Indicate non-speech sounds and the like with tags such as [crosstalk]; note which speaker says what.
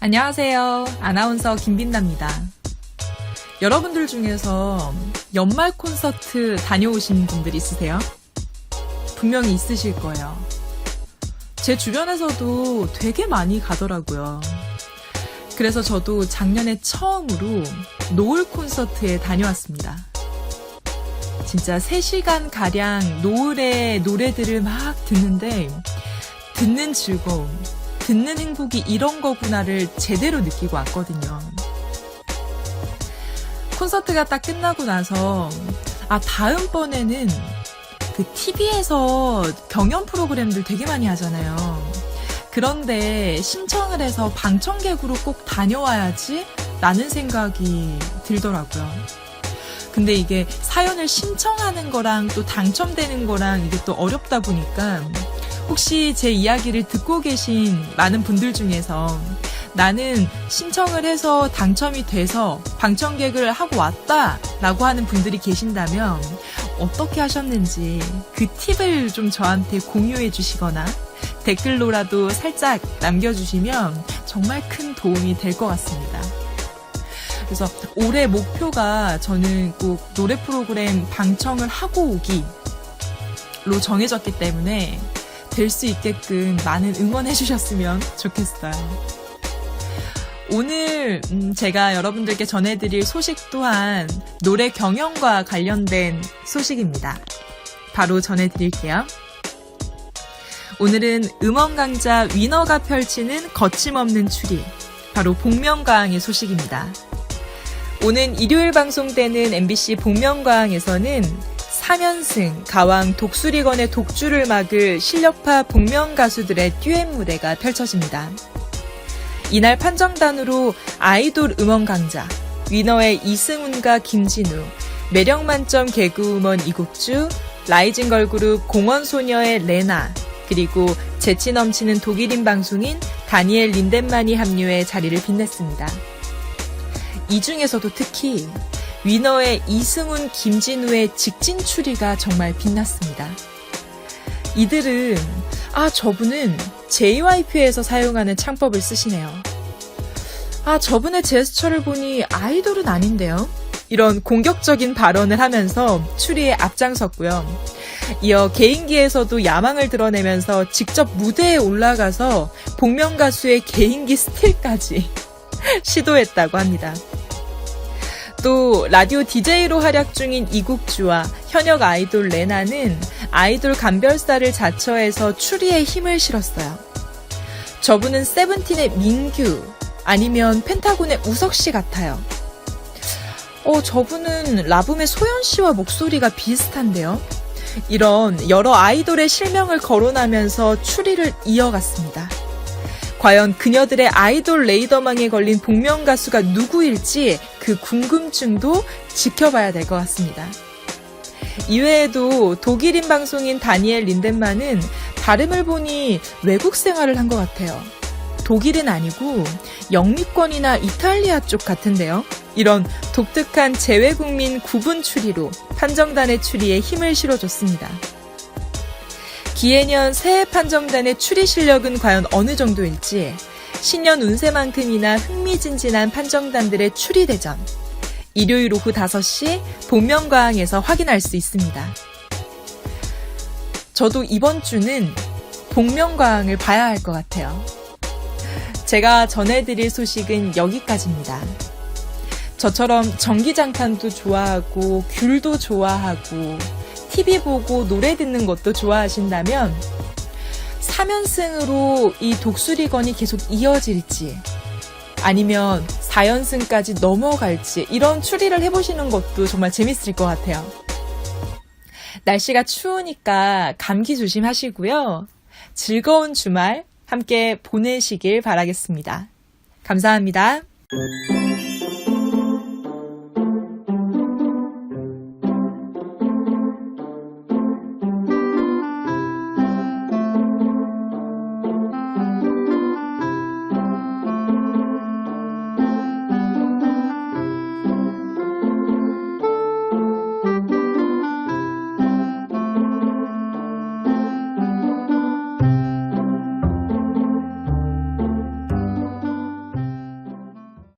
Speaker 1: 안녕하세요. 아나운서 김빈나입니다. 여러분들 중에서 연말 콘서트 다녀오신 분들 있으세요? 분명히 있으실 거예요. 제 주변에서도 되게 많이 가더라고요. 그래서 저도 작년에 처음으로 노을 콘서트에 다녀왔습니다. 진짜 3시간 가량 노을의 노래들을 막 듣는데 듣는 즐거움, 듣는 행복이 이런 거구나를 제대로 느끼고 왔거든요. 콘서트가 딱 끝나고 나서 아 다음번에는 그 TV에서 경연 프로그램들 되게 많이 하잖아요. 그런데 신청을 해서 방청객으로 꼭 다녀와야지 라는 생각이 들더라고요. 근데 이게 사연을 신청하는 거랑 또 당첨되는 거랑 이게 또 어렵다 보니까 혹시 제 이야기를 듣고 계신 많은 분들 중에서 나는 신청을 해서 당첨이 돼서 방청객을 하고 왔다 라고 하는 분들이 계신다면 어떻게 하셨는지 그 팁을 좀 저한테 공유해 주시거나 댓글로라도 살짝 남겨주시면 정말 큰 도움이 될 것 같습니다. 그래서 올해 목표가 저는 꼭 노래 프로그램 방청을 하고 오기로 정해졌기 때문에 될 수 있게끔 많은 응원해 주셨으면 좋겠어요. 오늘 음, 제가 여러분들께 전해드릴 소식 또한 노래 경연과 관련된 소식입니다. 바로 전해드릴게요. 오늘은 음원 강자 위너가 펼치는 거침없는 추리, 바로 복면가왕의 소식입니다. 오는 일요일 방송되는 MBC 복면가왕에서는 3연승 가왕 독수리건의 독주를 막을 실력파 복면 가수들의 듀엣 무대가 펼쳐집니다. 이날 판정단으로 아이돌 음원 강자, 위너의 이승훈과 김진우, 매력 만점 개그우먼 이국주, 라이징 걸그룹 공원소녀의 레나, 그리고 재치 넘치는 독일인 방송인 다니엘 린덴만이 합류해 자리를 빛냈습니다. 이 중에서도 특히 위너의 이승훈, 김진우의 직진 추리가 정말 빛났습니다. 이들은 아 저분은 JYP에서 사용하는 창법을 쓰시네요. 아 저분의 제스처를 보니 아이돌은 아닌데요. 이런 공격적인 발언을 하면서 추리에 앞장섰고요. 이어 개인기에서도 야망을 드러내면서 직접 무대에 올라가서 복면 가수의 개인기 스틸까지 [laughs] 시도했다고 합니다. 또 라디오 DJ로 활약 중인 이국주와 현역 아이돌 레나는 아이돌 감별사를 자처해서 추리에 힘을 실었어요. 저분은 세븐틴의 민규 아니면 펜타곤의 우석 씨 같아요. 어, 저분은 라붐의 소연 씨와 목소리가 비슷한데요. 이런 여러 아이돌의 실명을 거론하면서 추리를 이어갔습니다. 과연 그녀들의 아이돌 레이더망에 걸린 복면 가수가 누구일지 그 궁금증도 지켜봐야 될 것 같습니다. 이외에도 독일인 방송인 다니엘 린덴만은 발음을 보니 외국 생활을 한 것 같아요. 독일은 아니고 영미권이나 이탈리아 쪽 같은데요. 이런 독특한 재외국민 구분 추리로 판정단의 추리에 힘을 실어줬습니다. 기해년 새해 판정단의 추리 실력은 과연 어느 정도일지 신년 운세만큼이나 흥미진진한 판정단들의 추리 대전 일요일 오후 5시 복면가왕에서 확인할 수 있습니다. 저도 이번 주는 복면가왕을 봐야 할 것 같아요. 제가 전해드릴 소식은 여기까지입니다. 저처럼 전기장판도 좋아하고 귤도 좋아하고 TV 보고 노래 듣는 것도 좋아하신다면 3연승으로 이 독수리건이 계속 이어질지 아니면 4연승까지 넘어갈지 이런 추리를 해보시는 것도 정말 재밌을 것 같아요. 날씨가 추우니까 감기 조심하시고요. 즐거운 주말 함께 보내시길 바라겠습니다. 감사합니다.